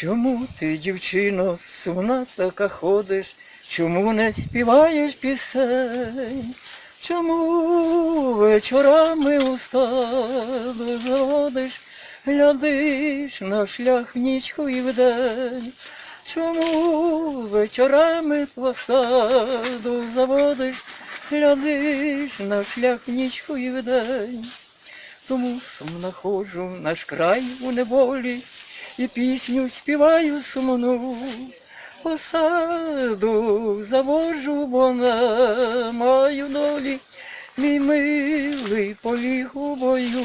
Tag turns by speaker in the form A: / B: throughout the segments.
A: Чому ти, дівчино, сумна така ходиш? Чому не співаєш пісень? Чому вечорами у саду заводиш, глядиш на шлях в нічку і вдень? Чому вечорами по саду заводиш, глядиш на шлях в нічку і вдень? Тому сумно ходжу наш край у неволі, і пісню співаю сумну. По саду заводжу, бо не маю долі, мій милий поліг у бою.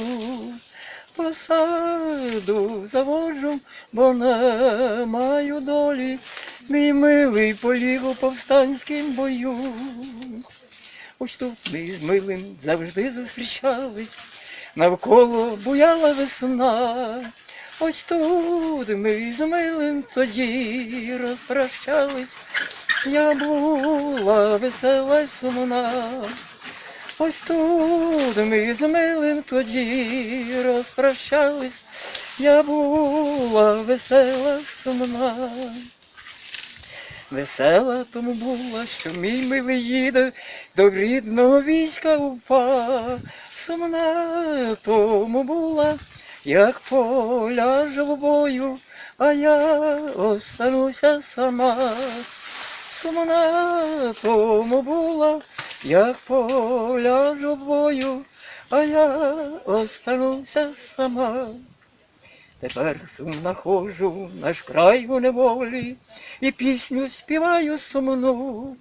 A: По саду заводжу, бо не маю долі, мій милий поліг у повстанськім бою. Ось тут ми з милим завжди зустрічались, навколо буяла весна. Ось тут ми з милим тоді розпрощались, я була весела й сумна. Ось тут ми з милим тоді розпрощались, я була весела й сумна. Весела тому була, що мій милий їде до рідного війська упа. Сумна тому була, як поляже в бою, а я остануся сама. Сумна тому була, як поляжу в бою, а я остануся сама. Тепер сумно ходжу наш край у неволі, і пісню співаю сумну,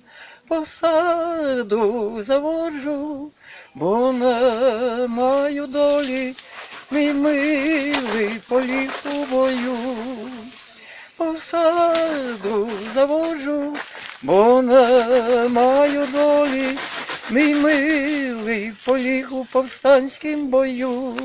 A: по саду заводжу, бо не маю долі, мій милий поліг у бою. По саду завожу, бо не маю долі, мій милий поліг у повстанськім бою.